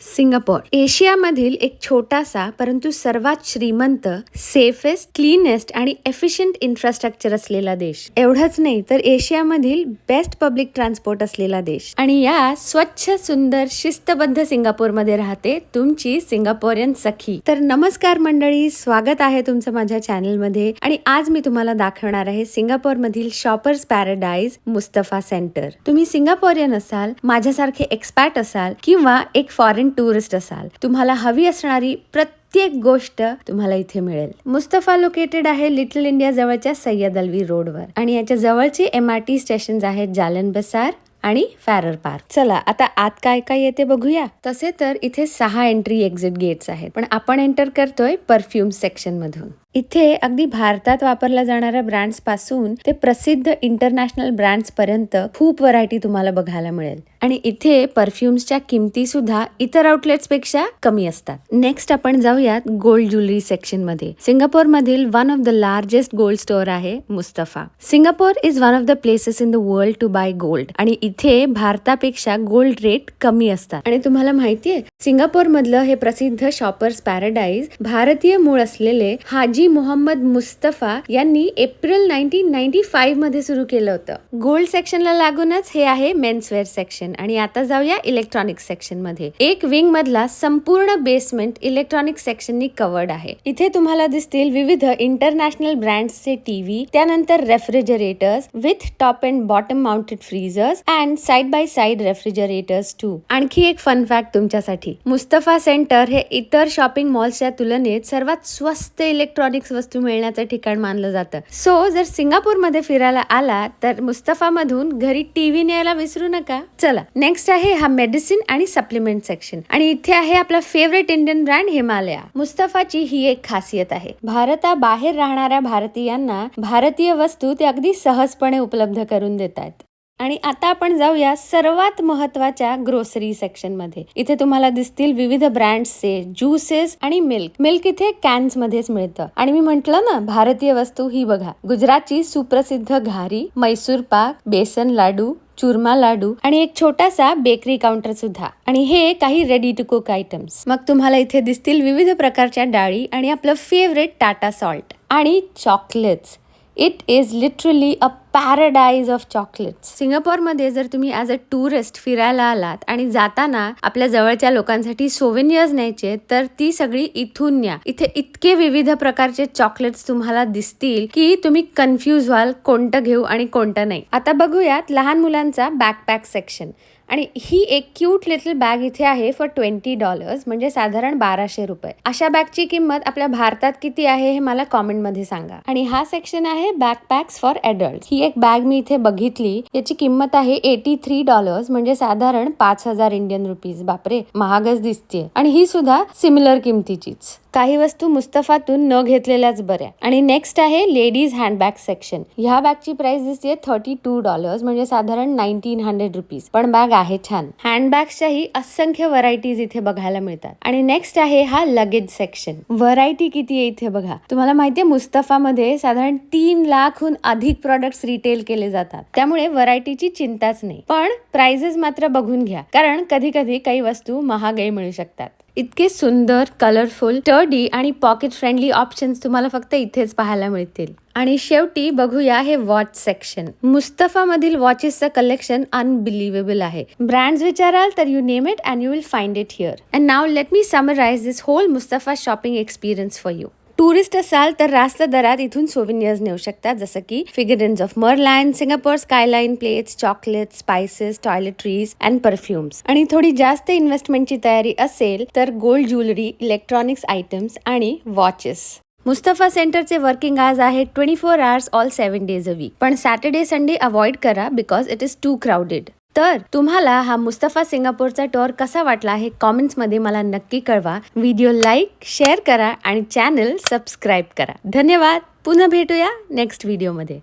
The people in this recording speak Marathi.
सिंगापोर. एशियामधील एक छोटासा परंतु सर्वात श्रीमंत सेफेस्ट क्लीनेस्ट आणि एफिशियंट इन्फ्रास्ट्रक्चर असलेला देश. एवढंच नाही तर एशियामधील बेस्ट पब्लिक ट्रान्सपोर्ट असलेला देश. आणि या स्वच्छ सुंदर शिस्तबद्ध सिंगापूरमध्ये राहते तुमची सिंगापोरियन सखी. तर नमस्कार मंडळी स्वागत आहे तुमचं माझ्या चॅनलमध्ये आणि आज मी तुम्हाला दाखवणार आहे सिंगापोर मधील शॉपर्स पॅराडाईज मुस्तफा सेंटर तुम्ही सिंगापोरियन असाल माझ्यासारखे एक्सपॅट असाल किंवा एक फॉरेन टुरिस्ट असाल तुम्हाला हवी असणारी प्रत्येक गोष्ट तुम्हाला इथे मिळेल. मुस्तफा लोकेटेड आहे लिटल इंडिया जवळच्या सय्यद अलवी रोडवर आणि याच्या जवळचे एम आर टी स्टेशन आहेत जालन बसार आणि फॅरर पार्क. चला आता आत काय काय येते बघूया. तसे तर इथे सहा एंट्री एक्झिट गेट्स आहेत पण आपण एंटर करतोय परफ्यूम सेक्शन मधून. इथे अगदी भारतात वापरल्या जाणाऱ्या ब्रँड्सपासून ते प्रसिद्ध इंटरनॅशनल ब्रँड्स पर्यंत खूप व्हरायटी तुम्हाला बघायला मिळेल. आणि इथे परफ्युम्सच्या किमती सुद्धा इतर आउटलेट्सपेक्षा कमी असतात. नेक्स्ट आपण जाऊयात गोल्ड ज्वेलरी सेक्शनमध्ये सिंगापूर मधील one of the largest gold store आहे Mustafa. Singapore is one of the places in the world to buy gold. आणि इथे भारतापेक्षा गोल्ड रेट कमी असतात. आणि तुम्हाला माहितीये सिंगापूर मधलं हे प्रसिद्ध शॉपर्स पॅराडाईज भारतीय मूळ असलेले हाजी मोहम्मद मुस्तफा यांनी एप्रिल नाईन्टीन नाईन्टी फाईव्हमध्ये सुरू केलं होतं. गोल्ड सेक्शनला लागूनच हे आहे मेन्सवेअर सेक्शन आणि आता जाऊया इलेक्ट्रॉनिक सेक्शनमध्ये. एक विंग मधला संपूर्ण बेसमेंट इलेक्ट्रॉनिक सेक्शननी कवर्ड आहे. इथे तुम्हाला दिसतील विविध इंटरनॅशनल ब्रँड्सचे टीव्ही त्यानंतर refrigerators with top and bottom mounted freezers and side by side refrigerators to आणखी एक फन फॅक्ट तुमच्यासाठी. मुस्तफा सेंटर हे इतर शॉपिंग मॉल्सच्या तुलनेत सर्वात स्वस्त इलेक्ट्रॉनिक्स वस्तू मिळण्याचं ठिकाण मानलं जातं. सो जर सिंगापूरमध्ये फिरायला आला तर मुस्तफा मधून घरी टीव्ही न्यायला विसरू नका. चला नेक्स्ट आहे हा मेडिसिन आणि सप्लिमेंट सेक्शन आणि इथे आहे आपला फेवरेट इंडियन ब्रँड हिमालया. मुस्तफाची ही एक खासियत आहे. भारताबाहेर राहणाऱ्या भारतीयांना भारतीय वस्तू ते अगदी सहजपणे उपलब्ध करून देतात. आणि आता आपण जाऊया सर्वात महत्त्वाच्या ग्रोसरी सेक्शनमध्ये. इथे तुम्हाला दिसतील विविध ब्रँड्सचे ज्युसेस आणि मिल्क मिल्क इथे कॅन्स मध्येच मिळतं. आणि मी म्हंटल ना भारतीय वस्तू ही बघा. गुजरातची सुप्रसिद्ध घारी मैसूर पाक बेसन लाडू चुरमा लाडू आणि एक छोटासा बेकरी काउंटर सुद्धा. आणि हे काही रेडी टू कुक आयटम्स मग तुम्हाला इथे दिसतील विविध प्रकारच्या डाळी आणि आपलं फेवरेट टाटा सॉल्ट आणि chocolates it is literally a paradise of chocolates सिंगापूरमध्ये जर तुम्ही ॲज अ टुरिस्ट फिरायला आलात आणि जाताना आपल्या जवळच्या लोकांसाठी सोवेनियर्स न्यायचे तर ती सगळी इथून न्या. इथे इतके विविध प्रकारचे चॉकलेट्स तुम्हाला दिसतील की तुम्ही कन्फ्यूज व्हाल कोणतं घेऊ आणि कोणतं नाही. आता बघूयात लहान मुलांचा बॅकपॅक सेक्शन आणि ही एक क्यूट लिटल बॅग इथे आहे फॉर ट्वेंटी डॉलर्स म्हणजे साधारण बाराशे रुपये. अशा बॅगची किंमत आपल्या भारतात किती आहे हे मला कॉमेंटमध्ये सांगा. आणि हा सेक्शन आहे बॅकपॅक्स फॉर एडल्ट ही एक बॅग मी इथे बघितली. याची किंमत आहे एटी थ्री डॉलर्स म्हणजे साधारण पाच हजार इंडियन रुपीज बापरे महागच दिसते आणि ही सुद्धा सिमिलर किमतीचीच. काही वस्तू मुस्तफातून न घेतलेल्याच बऱ्या. आणि नेक्स्ट आहे लेडीज हँडबॅग सेक्शन ह्या बॅगची प्राइस दिसते थर्टी टू डॉलर्स म्हणजे साधारण नाईन्टीन हंड्रेड रुपीज पण बॅग आहे छान. हँडबॅग्सच्याही असंख्य व्हरायटीज इथे बघायला मिळतात. आणि नेक्स्ट आहे हा लगेज सेक्शन व्हरायटी किती आहे इथे बघा. तुम्हाला माहितीये मुस्तफामध्ये साधारण तीन लाखहून अधिक प्रॉडक्ट्स रिटेल केले जातात. त्यामुळे व्हरायटीची चिंताच नाही. पण प्राइजेस मात्र बघून घ्या. कारण कधी कधी काही वस्तू महागाई मिळू शकतात. इतके सुंदर कलरफुल टर्डी आणि पॉकेट फ्रेंडली ऑप्शन्स तुम्हाला फक्त इथेच पाहायला मिळतील. आणि शेवटी बघूया हे वॉच सेक्शन मुस्तफा मधील वॉचेसचं कलेक्शन अनबिलिव्हेबल आहे. ब्रँड्स विचाराल तर you name it and you will find it here and now let me summarise this whole Mustafa shopping experience for you tourist असाल तर रास्त दरात इथून सोविनियर्स नेऊ शकतात. जसं की figurines of Merlion Singapore skyline plates chocolate spices toiletries and perfumes आणि थोडी जास्त इन्व्हेस्टमेंटची तयारी असेल तर gold jewellery electronics items and watches Mustafa सेंटरचे वर्किंग आवर्स आहे twenty four hours all seven days a week पण सॅटर्डे संडे अवॉइड करा because it is too crowded तर तुम्हाला हा मुस्तफा सिंगापूरचा टूर कसा वाटला हे कॉमेंट्समध्ये मला नक्की कळवा. व्हिडिओ लाईक शेअर करा आणि चॅनल सबस्क्राईब करा. धन्यवाद. पुन्हा भेटूया नेक्स्ट व्हिडिओमध्ये